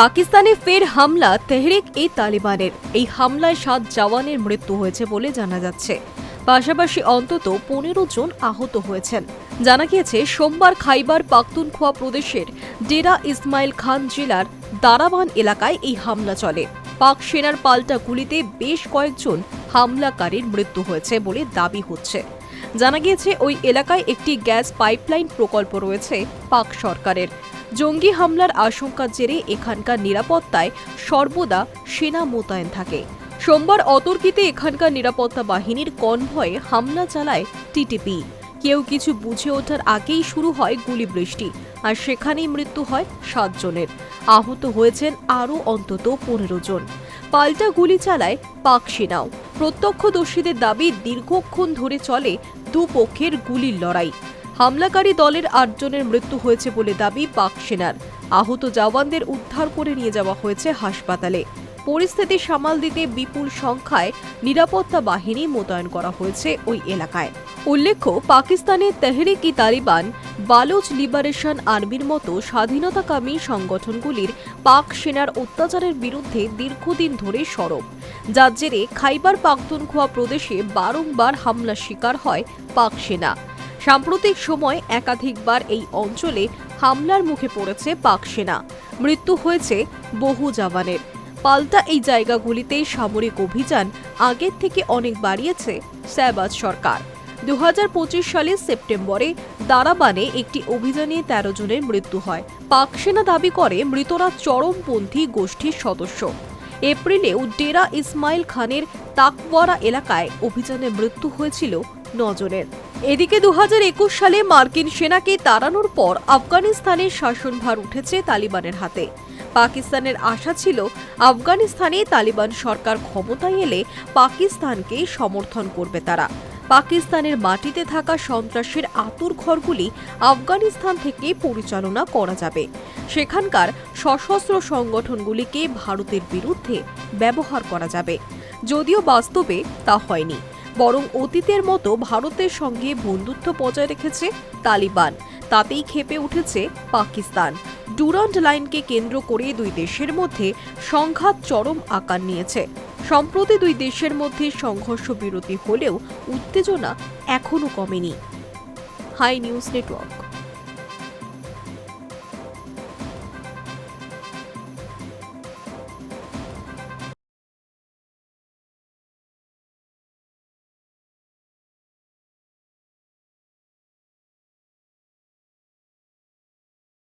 পাকিস্তানে ফের হামলা, তেহরিক ই তালিবানের। এই হামলায় সাত জওয়ানের মৃত্যু হয়েছে বলে জানা যাচ্ছে। পাশাপাশি অন্তত পনেরো জন আহত হয়েছেন। জানা গিয়েছে, সোমবার খাইবার পাখতুনখোয়া প্রদেশের ডেরা ইসমাইল খান জেলার দারাবান এলাকায় এই হামলা চলে। পাক সেনার পাল্টা গুলিতে বেশ কয়েকজন হামলাকারীর মৃত্যু হয়েছে বলে দাবি হচ্ছে। জানা গিয়েছে, ওই এলাকায় একটি গ্যাস পাইপলাইন প্রকল্প রয়েছে পাক সরকারের। জঙ্গি হামলার আশঙ্কার জেরে এখানকার নিরাপত্তায় সর্বদা সেনা মোতায়েন থাকে। সোমবার অতর্কিতে এখানকার নিরাপত্তা বাহিনীর কনভয়ে হামলা চালায় টিটিপি। কেউ কিছু বুঝে ওঠার আগেই শুরু হয় গুলি বৃষ্টি আর সেখানেই মৃত্যু হয় সাতজনের। আহত হয়েছেন আরও অন্তত পনেরো জন। পাল্টা গুলি চালায় পাক সেনাও। প্রত্যক্ষদর্শীদের দাবি, দীর্ঘক্ষণ ধরে চলে দুপক্ষের গুলির লড়াই। হামলাকারী দলের আটজনের মৃত্যু হয়েছে বলে দাবি পাক সেনার। আহত জওয়ানদের উদ্ধার করে নিয়ে যাওয়া হয়েছে হাসপাতালে। পরিস্থিতি সামাল দিতে বিপুল সংখ্যায় নিরাপত্তা বাহিনী মোতায়েন করা হয়েছে ওই এলাকায়। উল্লেখ্য, পাকিস্তানের তেহরিক ই তালিবান বালোচ লিবারেশন আর্মির মতো স্বাধীনতাকামী সংগঠনগুলির পাক সেনার অত্যাচারের বিরুদ্ধে দীর্ঘদিন ধরে সরব। যার জেরে খাইবার পাখতুনখোয়া প্রদেশে বারংবার হামলার শিকার হয় পাক সেনা। সাম্প্রতিক সময় একাধিকবার এই অঞ্চলে হামলার মুখে পড়েছে পাক সেনা। মৃত্যু হয়েছে বহু জওয়ানের। পাল্টা এই জায়গাগুলিতে সামরিক অভিযান আগের থেকে অনেক বাড়িয়েছে স্যাবাজ সরকার। দুহাজার পঁচিশ সালের সেপ্টেম্বরে দারাবানে একটি অভিযানে তেরো জনের মৃত্যু হয়। পাক সেনা দাবি করে, মৃতরা চরমপন্থী গোষ্ঠীর সদস্য। এপ্রিলেও ডেরা ইসমাইল খানের তাকওয়ারা এলাকায় অভিযানে মৃত্যু হয়েছিল নজনের এদিকে দু হাজার একুশ সালে মার্কিন সেনাকে তাড়ানোর পর আফগানিস্তানের শাসনভার উঠেছে তালিবানের হাতে। পাকিস্তানের আশা ছিল আফগানিস্তানে তালিবান সরকার ক্ষমতায় এলে পাকিস্তানকে সমর্থন করবে তারা। পাকিস্তানের মাটিতে থাকা সন্ত্রাসের আতুর ঘরগুলি আফগানিস্তান থেকে পরিচালনা করা যাবে। সেখানকার সশস্ত্র সংগঠনগুলিকে ভারতের বিরুদ্ধে ব্যবহার করা যাবে। যদিও বাস্তবে তা হয়নি। বরং অতীতের মতো ভারতের সঙ্গে বন্ধুত্ব বজায় রেখেছে তালিবান। তাতেই খেপে উঠেছে পাকিস্তান। ডুরান্ড লাইনকে কেন্দ্র করে দুই দেশের মধ্যে সংঘাত চরম আকার নিয়েছে। সম্প্রতি দুই দেশের মধ্যে সংঘর্ষ বিরতি হলেও উত্তেজনা এখনও কমেনি। Hi news network.